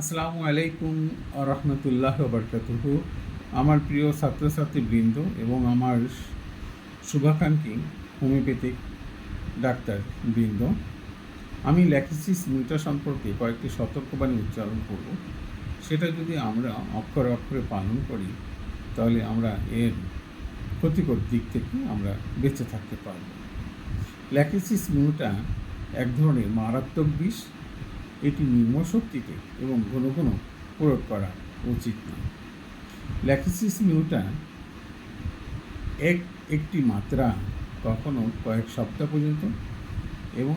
আসসালামু আলাইকুম রহমতুল্লাহ বরকাতুহ। আমার প্রিয় ছাত্রছাত্রী বৃন্দ এবং আমার শুভাকাঙ্ক্ষী হোমিওপ্যাথিক ডাক্তার বৃন্দ আমি ল্যাকিসিস মিউটা সম্পর্কে কয়েকটি সতর্কবাণী উচ্চারণ করব। সেটা যদি আমরা অক্ষরে অক্ষরে পালন করি, তাহলে আমরা এর ক্ষতিকর দিক থেকে আমরা বেঁচে থাকতে পারব। ল্যাকিসিস মিউটা এক ধরনের মারাত্মক বিষ এটি নিম্ন শক্তিতে এবং ঘন ঘন প্রয়োগ করা উচিত নয়। ল্যাকিসিস মিউটা এক, একটি মাত্রা কখনো কয়েক সপ্তাহ পর্যন্ত এবং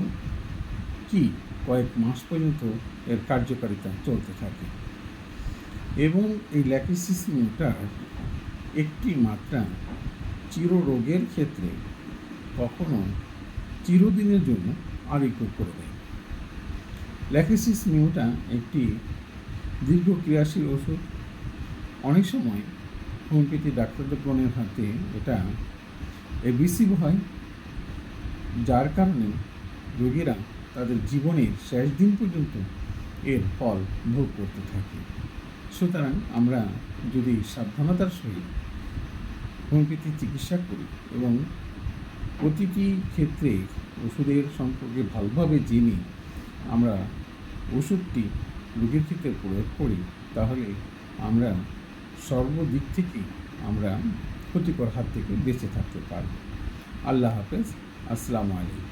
কি কয়েক মাস পর্যন্ত এর কার্যকারিতা চলতে থাকে। এবং এই ল্যাকিসিস মিউটার একটি মাত্রা চিররোগের ক্ষেত্রে কখনো চিরদিনের জন্য আরোগ্য করে দেয়। ল্যাকিসিস মিউটা একটি দীর্ঘ ক্রিয়াশীল ওষুধ। অনেক সময় হোমিওপ্যাথি ডাক্তারদের হাতে এটা এবিসিভ হয়, যার কারণে রোগীরা তাদের জীবনের শেষ দিন পর্যন্ত এর ফল ভোগ করতে থাকে। সুতরাং আমরা যদি সাবধানতার সহিত হোমিওপ্যাথি চিকিৎসা করি এবং প্রতিটি ক্ষেত্রে ওষুধের সম্পর্কে ভালোভাবে জেনে আমরা ওষুধটি রোগীর ক্ষেত্রে প্রয়োগ করি, তাহলে আমরা সর্বদিক থেকে আমরা ক্ষতিকর হাত থেকে বেঁচে থাকতে পারব। আল্লাহ হাফেজ। আসসালামু আলাইকুম।